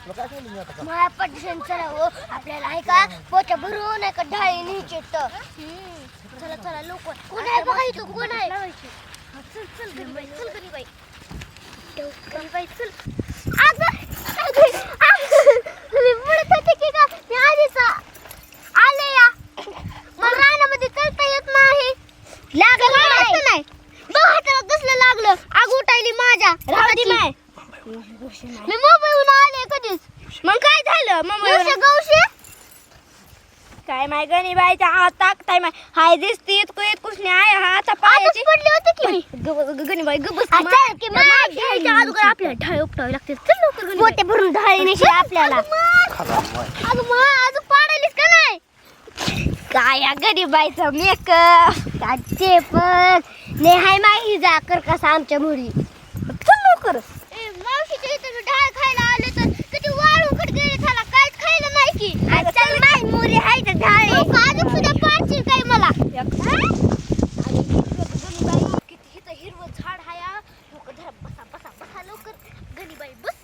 तुला काय सांगितलं मी आता का? माया पटशन चला हो आपल्याला आहे का? पोच्या भरून आहे का ढाळी न्यायचे तर चला चला लोक कोण आहे बघा इथं? कोण आहे? चल चल तुम्ही होते की का मी आधीच आले या. मला रानामध्ये चलता येत नाही. लागलं नाही? बघ हाताला कसलं लागलं? आग उठायली माझ्या. राहती मी मुंबईहून आले कधीच? मग काय झालं? मुंबई गौशी? काय माय गणी बाईच्या हात टाकताय माय. हाय दिसती इतकं इतकुच नाही हाता पायाची पडली होती की? गणी बाई गबस की मग घ्यायच्या अगोदर आपल्याला ढाळे उपटावे लागते. चल लवकर गणी पोते भरून ढाळी नेशी आपल्याला. अगं मग अजून पाडायलीस का नाही? काय या गरीबाईचा मेकअप ते पण? ने हाय माही जा कर कसा आमच्या मुली चल लवकर. मावशीच्या इथं ढाळ खायला आले तर किती वाळून कडे गेले त्याला काहीच खायला नाही की चल माही मुली हाय तर ढाळे अजून सुद्धा पाडशील काय मला किती हिथं हिरवं झाड हाया लोक धरा बसा बसा बसा लवकर गणीबाई बस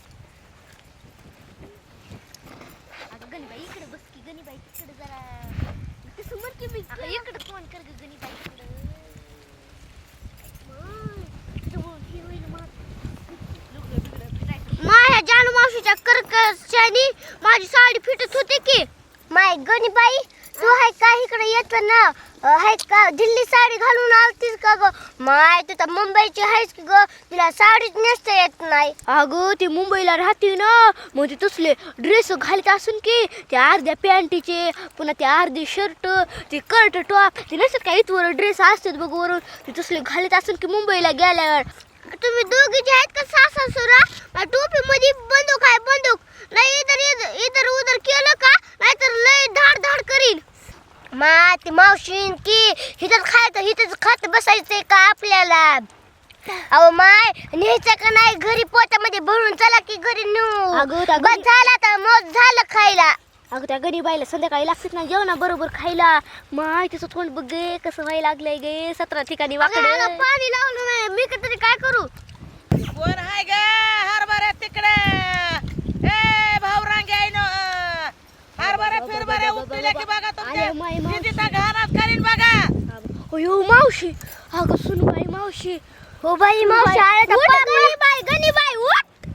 अगं गणीबाई इकडे बस की गणीबाई तिकडे जरा तसं म्हण की मी अगं इकडे तोंड कर ग गणीबाई इकडे जवळ हे होईल मग लुगडं बिगडं फिरायचं माझ्या जानू मावशीच्या कर्कशाने माझी साडी फिटत होती की माय गणीबाई तू हाय का इकडे येत ना? हाय का? दिल्ली साडी घालून आलतीस का ग? माय तू तर मुंबईची आहेस की ग? तिला साडीच नेसता येत नाही. अगं ती मुंबईला राहते ना. मग ते तसले ड्रेस घालत असून की त्या अर्ध्या पॅन्टीचे पुन्हा त्या अर्धे शर्ट ते कर्ट टॉप ते नसतात का इथवर ड्रेस असतात बघ वरून? ते तसले घालत असून की मुंबईला गेल्यावर. तुम्ही दोघीचे आहेत का सासा सुरा टोपी मध्ये बंदूक आहे बंदूक. नाही इधर इधर इधर उधर केलं का? नाहीतर लय धाड धाड करीन. मा ती मावशीन की हिथंच खायचं हिथंच खात बसायचंय का आपल्याला? अहो माय न्यायचं का नाही? घरी पोटामध्ये भरून चला की घरी नेऊ अगं, त्या बस घरी- झाला तर मग झालं खायला. अगं त्या गरीबाईला संध्याकाळी लागतात ना जेवणा बरोबर खायला. माय तिचं तोंड बघ गे कसं व्हायला लागलंय गे. सतरा ठिकाणी अगं, वाकडं. अगं, पाणी लावलं नाही. मी का तरी काय करू? कोण हाय ग हरभरा तिकडे ए भाऊरांगे आहे ना हरभरा फिरभरा उपटिले की बघा. तुमच्या घरात करीन बघा. अयो मावशी. अगं सुनबाई मावशी. हो बाई मावशी उठ, पाप- गणीबाई गणीबाई उठ.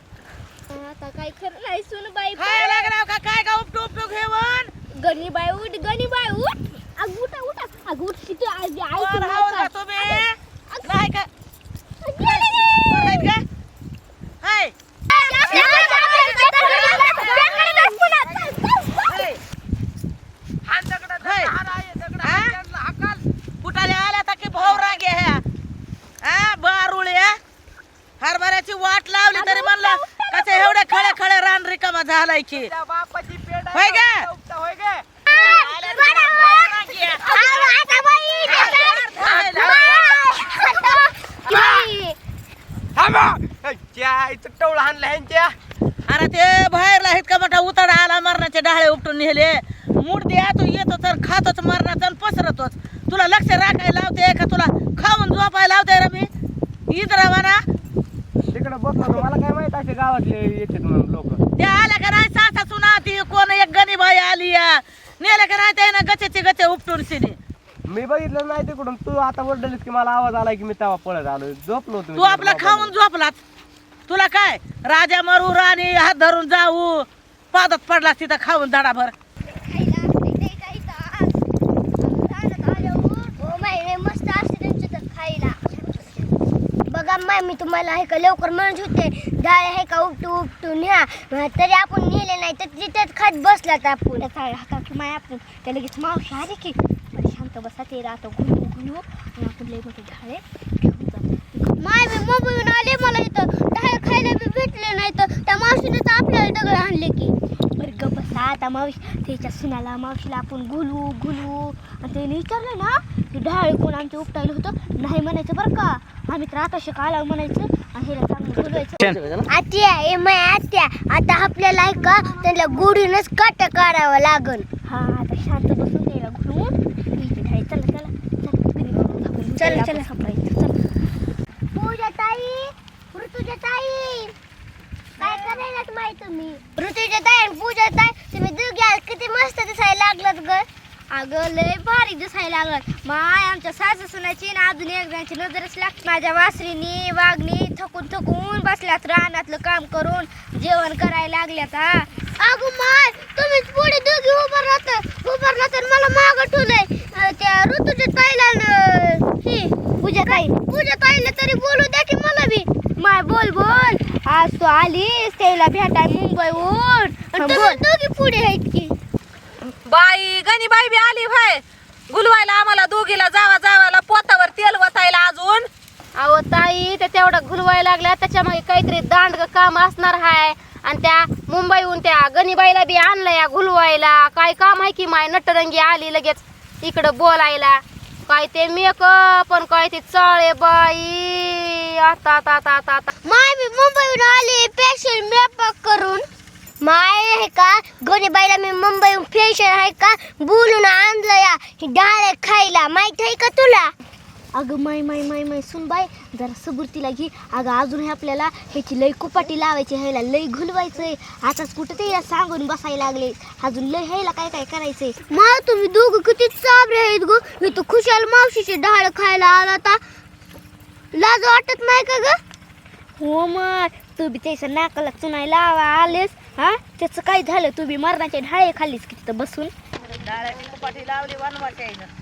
आता काय खरं नाही सुनबाई खायला लागला का काय का उपटू उपटू घेऊन? गणीबाई उठ गणीबाई उठ. अग उठा उठा. अग उठ शिटी आई आई काय? तुम्ही. नाही का? हाय. हाय. हा? कुठाले आल्या तर की भाऊरांगे ह्या हा बारुळ्या हरभऱ्याची वाट लावली तरी म्हणलं कसं एवढे खळे खळे झालाय की. होय गा टवळ हाणलं ह्यांच्या अरे ते बाहेरला आहेत का मोठा उताडा आला मरणाचे डाळे उपटून नेले. मूर्ती तू येतो तर खातोच मरणाचा पसरतोच. तुला लक्ष राखायला लावते का? तुला खाऊन झोपायला लावते रे मी. इतरा म्हणा मला काय माहीत असे गावातले येतात म्हणून लोक. ते आल्या का नाही? सासा सुना ती कोण एक गणीबाई आली या. नेलं का नाही ते ना गचेचे गचे उपटून सिने मी बघितलं नाही तिकडून. तू आता वरडलीस की मला आवाज आला की मी तेव्हा पळत आलो. झोपलो होतो मी तू आपला तिकडे खाऊन झोपलात. तुला काय? राजा मरू राणी हात धरून जाऊ. पादत पडला तिथं खाऊन धडाभर मस्त असते त्यांच्या तर खायला बघा माय मी तुम्हाला हे का लवकर म्हणत होते डाळ आहे का उपटू उपटू न्या. तरी आपण नेले नाही तर तिथेच खात बसलात आपण. हातात माय आपण. त्या लगेच मावशी आली की शांत बसा ते राहतो गुलू गुलू आणि आपण लई मोठे झाडे घेऊन जातो माय मी मोबाईल आले मला इथं. डाळ खायला बी भेटले नाही तर त्या मावशीने तर आपल्याला दगड आणले की. आता मावशी त्याच्या सुनाला मावशीला आपण गुलू गुलू. आणि त्याने विचारलं ना की ढाळे कोण आमचे उपटायला होतं? नाही म्हणायचं बरं का. आम्ही तर आता शिकायला म्हणायचं आणि हिला चांगलं बोलवायचं. आत्या ए माय आत्या आता आपल्याला आहे का त्यांना गोडीनच काट काढावं लागल. हा आता शांत बसून त्याला घुलवून इथे ढाळे चला चला चला चला, चला. पूजा ताई ऋतुजा ताई. करायलाच माहीत तुम्ही? ऋतूच्या ताई आणि पूजा ताई तुम्ही दोघी आज किती मस्त दिसायला लागलात ग. अगं लय भारी दिसायला लागलं माय आमच्या सासू सुनाची ना अजून एक जणांची नजरच लागते माझ्या वासरीनी वागणी थकून थकून बसल्यात रानातलं काम करून. जेवण करायला लागल्यात हा. अगो माय तुम्हीच पुढे दोघी उभं राहत. उभं राहत मला माग ठेवलंय. त्या ऋतूच्या ताईला ही पूजा ताई. पूजा ताईला तरी बोलू द्या की मला बी. माय बोल बोल. आज तू आलीस त्याला भेटाय मुंबईहून. दोघी पुढे आहेत की. बाई गणी बाई बी आली भाय गुलवायला आम्हाला दोघीला जावा जावाला पोतावर तेल वतायला अजून. अहो ताई त्या तेवढं घुलवायला लागल्या. त्याच्यामागे काहीतरी दांड काम असणार हाय. आणि त्या मुंबईहून त्या गणीबाईला बी आणलं या घुलवायला. काय काम आहे की माय नटरंगी आली लगेच इकडं बोलायला. काय ते मेकअप पण काय ते चाळे बाई. आता आता आता आता आता. माय मी मुंबईहून आले फॅशन मेकअप करून. माय आहे का गणेबाईला मी मुंबईहून फॅशन आहे का बोलून आणलं या डाळ खायला. माहीत आहे का तुला? अगं माय माय माय माय सुन बाय जरा सबुरतीला घे. अगं अजून हे आपल्याला ह्याची लई कुपाटी लावायची ह्याला लई घुलवायचंय. आताच कुठं ते याला सांगून बसायला लागले. अजून लई ह्याला काय काय करायचंय? मा तुम्ही दोघं किती चाबरे आहेत गो? मी तो खुशाल मावशीची डाळ खायला आला आता. लाज वाटत नाही का ग? हो मग तू बी त्याचं नाकाला चुनाय लावा आलेस हा? त्याचं काय झालं? तू बी मरणाचे ढाळे खाल्लीस की तिथं बसून? डाळ्याची कुपाटी लावली वनवाच्या आईनं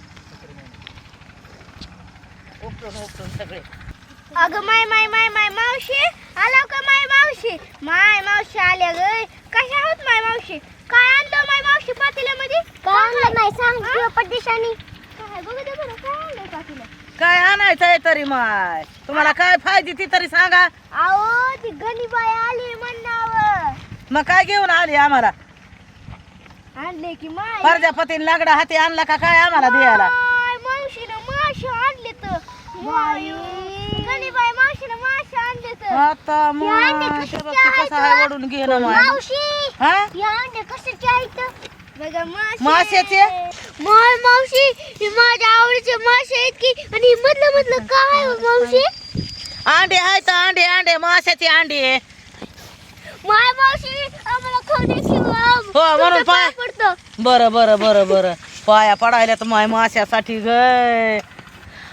उपटून उपटून सगळे अगं माय माय माय माय मावशी आला का माय मावशी? माय मावशी आल्या ग. कशा आहोत माय मावशी? काय आणलं माय मावशी पातेल्यामध्ये? काय आणलं नाही सांग पटिशानी काय बघू दे बरं काय पातेलं काय आणायचंय तरी माय तुम्हाला काय फायदी ती तरी सांगा. अहो ती गणीबाई आली म्हणणावं मग काय घेऊन आली आम्हाला? आणले की माय प्रजापतीने लागडा हाती आणला का काय आम्हाला द्यायला? माय मावशीनं मासे आणले तर. माय गणीबाई मावशीनं मासे आणले तर. आता मग कशाचे ते बघ ते कसं आहे घेणं माय मावशी हा? या अंडे कशाचे आहेत माशाचे? माय मावशी ही माझ्या आवडीचे मासे आहेत की? आणि मधलं मधलं काय हो मावशी? अंडे आहेत अंडे अंडे माशाचे अंडे. माय मावशी आम्हाला शिवा हो म्हणून पाय. पडतं. बरं बरं बरं बरं. पाया पडायला तर माय माशासाठी गय.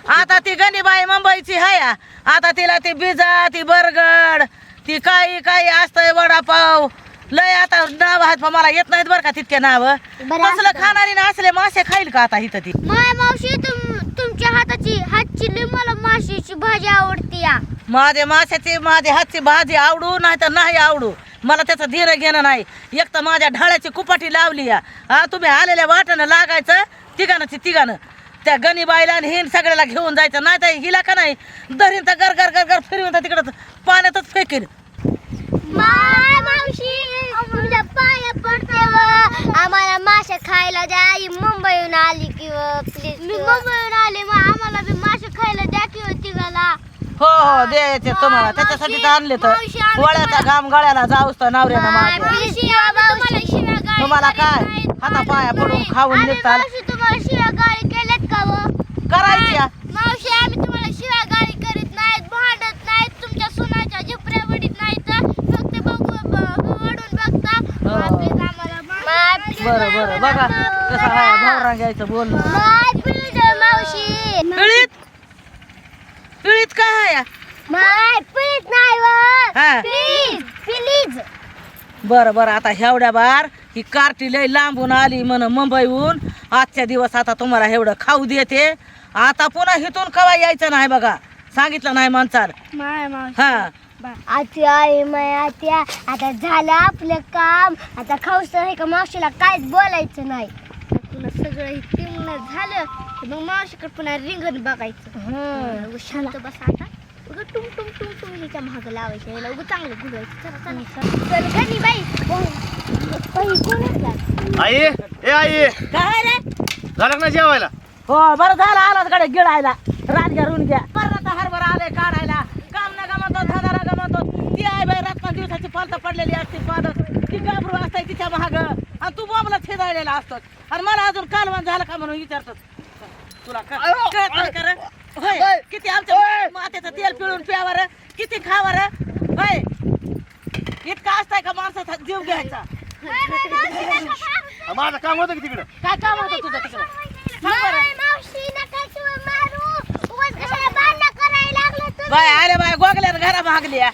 आता ती गणीबाई मुंबईची हाय. आता तिला ती बिजा ती बरगड. ती काही काही असतंय वडापाव. लय आता नाव आहेत पण मला येत नाहीत बरं का तितके नाव. बरं कसलं असतं. खाणारी ना असले मासे खाईल का आता इथं ती? माय मावशी तुम तुमच्या हाताची हातची लई मला माशीची भाजी आवडती या. माझे माशाची माझी हातची भाजी आवडू नाही तर नाही आवडू. मला त्याचं धीर घेणं नाही. एक तर माझ्या ढाळ्याची कुपाटी लावली या. हा तुम्ही आलेल्या वाटानं लागायचं तिघानं तिघानं. त्या गणीबाईला आणि हिन सगळ्याला घेऊन जायचं नाही तर हिला का नाही? दरीन तर गर गर गर गर फिरवून तर तिकडं पाण्यातच फेकीन. माय मावशी तुमच्या पाया पडते व. आम्हाला मासे खायला द्या. आई मुंबईहून आली की प्लीज मी मुंबईहून आले मग आम्हाला बी मासे खायला द्या की तिघाला. हो हो द्यायचे तुम्हाला. त्याच्यासाठी तर आणले तर. मावशी, आम्ही वळ्याचा घाम गळ्याला जाऊस तर नवऱ्यानं तुम्हाला तुम्हाला काय? हातापाया पडून खाऊन निघताल तुम्हाला शिव्या गाळी केल्यात का व? करायची आ. मावशी आम्ही तुम्हाला शिव्या गाळी करीत नाहीत भांडत नाहीत तुमच्या सुनाच्या झिपऱ्या वडीत नाहीत फक्त बघू ब- वडून बघता हो. Please आम्हाला माफ- बरं बरं. बघा कसं आहे. भावरा घ्यायचं please मावशी. पिळीत? पिळीत काय आहे? माय प्लीज नाही व. हा. Please please. बरं बरं. आता एवढ्या बार ही कार्टी लय लांबून आली म्हण मुंबईहून. आजच्या दिवस आता तुम्हाला एवढं खाऊ देते. आता पुन्हा इथून कवा यायचं नाही बघा. सांगितलं नाही माणसाल माय मावशी. हा. आत्या आहे माय आत्या आता झालं आपलं काम. आता खाऊस आहे का मावशीला काहीच बोलायचं नाही. पुन्हा सगळं हे झालं की मग मावशीकडे पुन्हा रिंगण बघायचं. उगा शांत बस आता. उगा टुम टुम टुम टुम ह्याच्या महाग लावायचं याला उगा चांगलं घुलवायचं. चला चला. चल गणी बाई. बाई, कोण? आई ए आई. काय रे? झालं ना जेवायला? हो बरं झालं आलाच कडे गिळायला. रात घ्या रून घ्या. बरं आता हरभर आले काढायला काम ना गमतो धनारा गमतो ती आहे बाई रात्र दिवसाची पालत पडलेली असते पालत ती गाभरू असते तिच्या महाग आणि तू बॉम्बला फेदाळलेला असतो आणि मला अजून कालवण झालं का म्हणून विचारतो तुला क- कळत नाही का रे? होय किती आमच्या मातेचं तेल पिळून प्यावर किती खावर होय. इतका असताय का माणसाचा जीव घ्यायचा? माझं काम होतं की तिकडं? काय काम होतं तुझं तिकडं? बाय आले बाय गोगल्यानं घरा भागल्या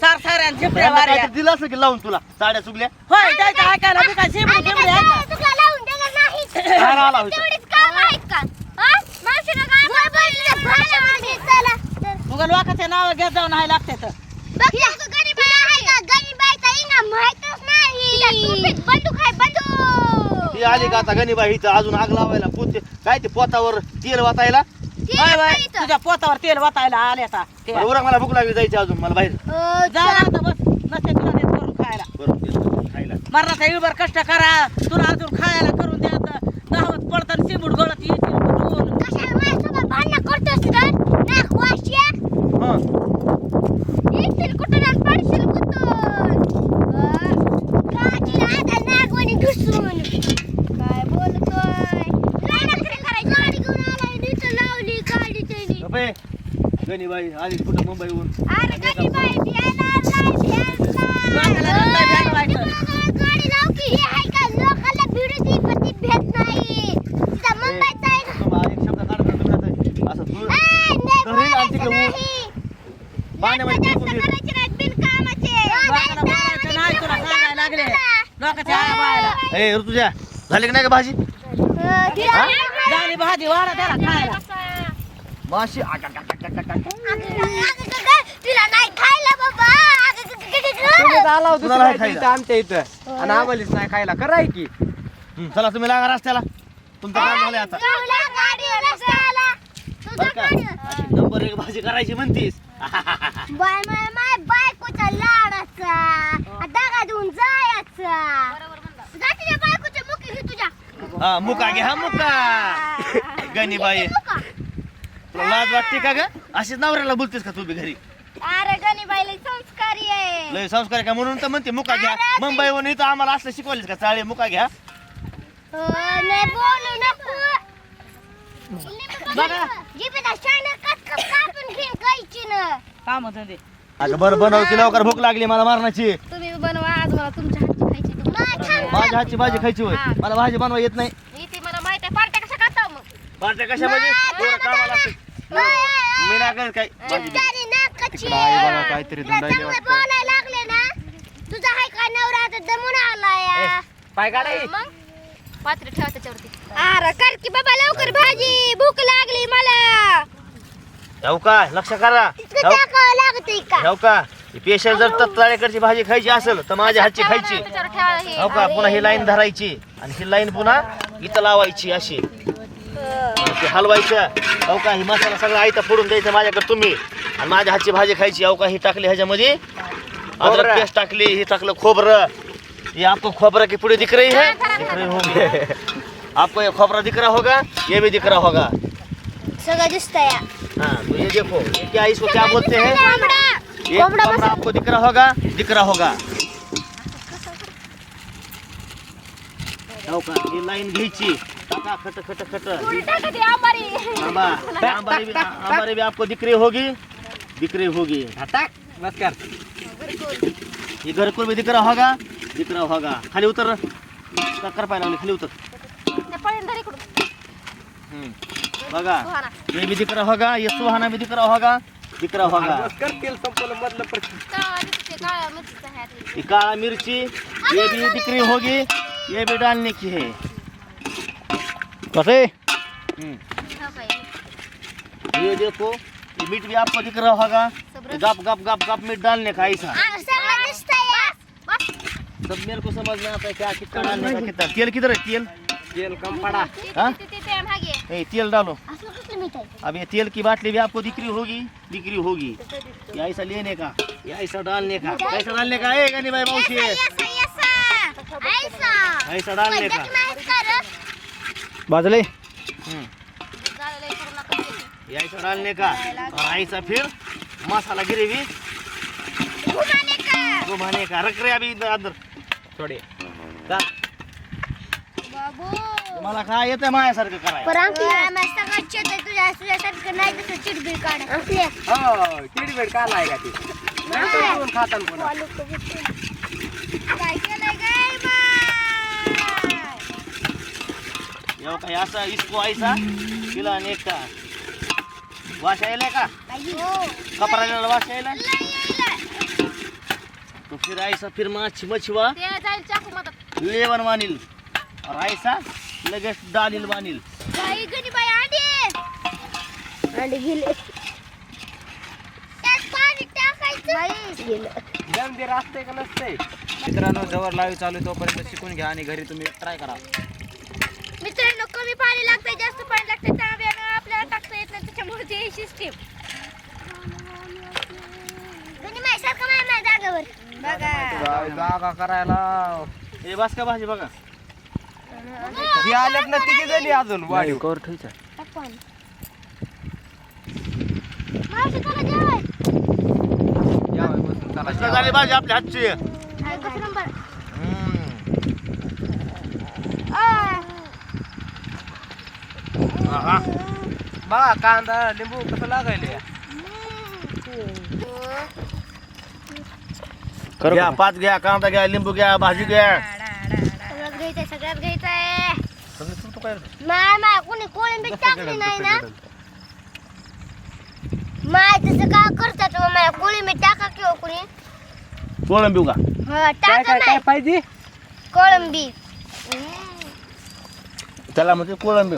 सार साऱ्या झिपऱ्या वाऱ्या काहीतरी दिलं असं की लावून तुला साड्या चुकल्या होय जायचं ऐकायला मी काय शिमडी आम्ही शिमडी काय आहे तुला लावून देणार नाही. बाहेर आला होता तेवढीच काम आहेत का? हा? भांडणं चला. तर नाव घेत जाऊन आहे लागते तर बघ ना, तू गरीबाई आहे का? इनाम माहीतच नाही. बंदूक आहे, बंदूक. ही आली का आता गणीबाई इथं अजून आग लावायला पोते काय ते पोतावर तेल वाटायला ती बाय बाय. तुझ्या पोतावर तेल वाटायला आले आता ते. बरं, उरक मला भूक लागली जायची अजून मला बाहेर जा ना आता बस नसते तुला देत करून खायला बरं तेल खायला मरणाचा इळभर कष्ट करा तुला अजून खायला करून द्यायचं गावात पडताना शिबूड गळत येतील कुठून. कशाला माझ्यासोबत भांडणं करतोस तर? नाक वाशिया. हं. येशील कुठून आणि पडशील कुठून? अ, काचीला आता नागवणी घुसून. काय बोलतोय? लय नखरे करायचे. गाडी घेऊन आलाय आणि इथं लावली गाडी त्यानी. गप्पे. गणीबाई आली कुठं मुंबईहून अरे नाही. लोकाला रस्ता भेटवायचं. तिकडं गाडी लाव की. हे आहे का? लोकाला भिडू दी, पण ती भेट नाही. तिथं मुंबईचा आहे का? तुम्हाला एक शब्द काढत नाही तुम्ही आता. असं धूळ ए, नाही धरेल आणि तिकडे बोलायचं ऊस. नाही. पाण्यामध्ये जास्त फेकून देईल. करायचे नाहीत बिनकामाचे. लोकाला बोलायचं नाही तुला सांगायला लागले लोकांच्या आया बायाला ए ऋतुजा झाली की नाही का भाजी अ, तिला झाली भाजी वाढा त्याला खायला माशी आग, तिला नाही खायला. आला आमच्या इथं. आणि आम्हालाच नाही खायला. कराय की. हं, चला तुम्ही लागा रस्त्याला. तुमचं काम झालंय आता. बरं का? अशी नंबर एक भाजी करायची म्हणतीस. बाय माय माय बायकोचा लाडाचा दागा देऊन जायचा जा तुझ्या बायकोच्या मुकी घे तुझ्या हा मुका. घे हा मुका गणीबाई. मुका. तुला लाज वाटते का ग? अशीच नवऱ्याला बोलतेस का तू बी घरी? अरे गणीबाईला संस्कारी आहे. लय संस्कार का? म्हणून तर म्हणते मुका घ्या. मुंबईहून इथं आम्हाला असलं शिकवलेस का? चाळे मुका घ्या. नाही बोलू नको. बघा. कापून घेईन. काम अगं बरं बनव की लवकर भूक लागली मला मारण्याची. तुम्ही बनवा आज मला तुमच्या हातची खायची थांब. माझ्या हातची भाजी खायची होय. मला भाजी बनवा येत नाही. इथे मला माहीत आहे पार्ट्या कशा करता मग? पार्ट्या पोरं कामाला असतात. ओय, ओय, मी नाही करत काय भाजी चिमटारी नाकाची. इकडं आई बघा काहीतरी तुला धुंडायले चांगलं वाटतं. बोलायला लागले ना तुझा हाय का नवरा आता दमून आलाय पाय काढाय मग? पात्र ठेवा त्याच्यावरती. अरे कर की बाबा लवकर भाजी. भूक लागली मला. जाऊ का? लक्ष करा. तिथं जाऊ टाकावं लागतंय का? जाऊ का? पेशल जर तत्ताळेकडची भाजी खायची असेल तर माझ्या हातची खायची. त्याच्यावर ठेवा हे. हो का? पुन्हा ही लाईन धरायची आणि ही लाईन पुन्हा इथं लावायची अशी. ते हलवायचं. हो का ही मसाला सगळा आयता फोडून द्यायचा माझ्याकडे तुम्ही. आणि माझ्या हातची भाजी खायची. हो का ही टाकली ह्याच्यामध्ये. अद्रक. पेस्ट टाकली ही टाकलं खोबरं. ये आपको खोबरा की पूरी दिख रही है दिख रही होगी आपको ये खोबरा दिख रहा होगा ये भी दिख रहा होगा सगळं दिसतंय. हाँ तो ये देखो. ये क्या इसको क्या बोलते हैं. ये खोबरा आपको दिख रहा होगा दिख रहा होगा हो का? ही लाईन घ्यायची. टाका खट खट खट। भी आंबारी भी आपको दिख रही होगी। दिख रही होगी। टाक बस कर। ये घरकुल भी दिख रहा होगा दिख रहा होगा। खाली उतर। का कर पाहिजे खाली उतर। हम्म. बघा। ये भी दिख रहा होगा ये सुहाना भी दिख रहा होगा दिख रहा होगा। काला मिर्ची ये भी दिख रही होगी ये भी डालने की है। कैसे ये देखो ये मीट भी आपको दिख रहा होगा। गप गप गप गप मीट डालने का ऐसा। दिसतंय सब मेरे को समझ में आता है क्या कितना डालने का कितना। तेल किधर है? तेल। तेल कम पडा। हाँ? ते ए, तेल डालो। अब ये तेल की बाटली भी आपको दिख रही होगी दिख रही होगी। ये ऐसा लेने का ये ऐसा डालने का ऐसा डालने का। ए गनी भाई मौसी। है ऐसा। ऐसा। ऐसा। ऐसा डालने का। ऐसा डालने का? फिर. मसाला ग्रेवी घुमाने का? घुमाने का रख रहे अभी इधर अंदर. थोडे तुम्हाला काय येतं माझ्यासारखं करायला? हो चिडबेड काल आहे का ते? नंतर जेवण खाताना. पुन्हा काय केलंय काय बाय एवढा काही असा इसको आयसा तिला आणि एक का वास यायलाय का? कपराला वास यायला तो फिर ऐसा फिर माछी मछवा? ते जाईल चाकू मदत लेवन मानिल. और ऐसा लगेच डालिल मानिल. बाई गणी बाई आधी अंडे गेले. त्यात पाणी टाकायचं. गेलं. जमदीर असते का नसते मित्रांनो जवळ लाईव्ह चालू आहे तोपर्यंत शिकून घ्या आणि घरी तुम्ही ट्राय करा. मित्रांनो कमी पाणी लागतंय जास्त पाणी लागतंय तांब्यानं आपल्याला टाकता येत नाही त्याच्यामुळे ते सिस्टीम माय जागेवर. बघा. जागा करायला. हे बस का भाजी बघा. ही आल्यात ना तिघी जणी अजून वाढीव. कवर ठेवायचं मावशी चला जेवाय. जेवाय बसून चला. कसं झाली भाजी आपल्या हातची एकच नंबर हम्म. आहा. बघा कांदा लिंबू कसं लागायले घ्या पाच घ्या कांदा घ्या लिंबू घ्या भाजी घ्या सगळ्यात घ्यायचंय सगळ्यात घ्यायचंय सगळं तू- तू काय माय माय कोणी कोळंबी टाकली नाही ना माय तसं का करतात हो माय कोळंबी टाका किंवा कोणी कोळंबी का हा काय टाका काय माय काय पाहिजे कोळंबी त्याला म्हणजे कोळंबी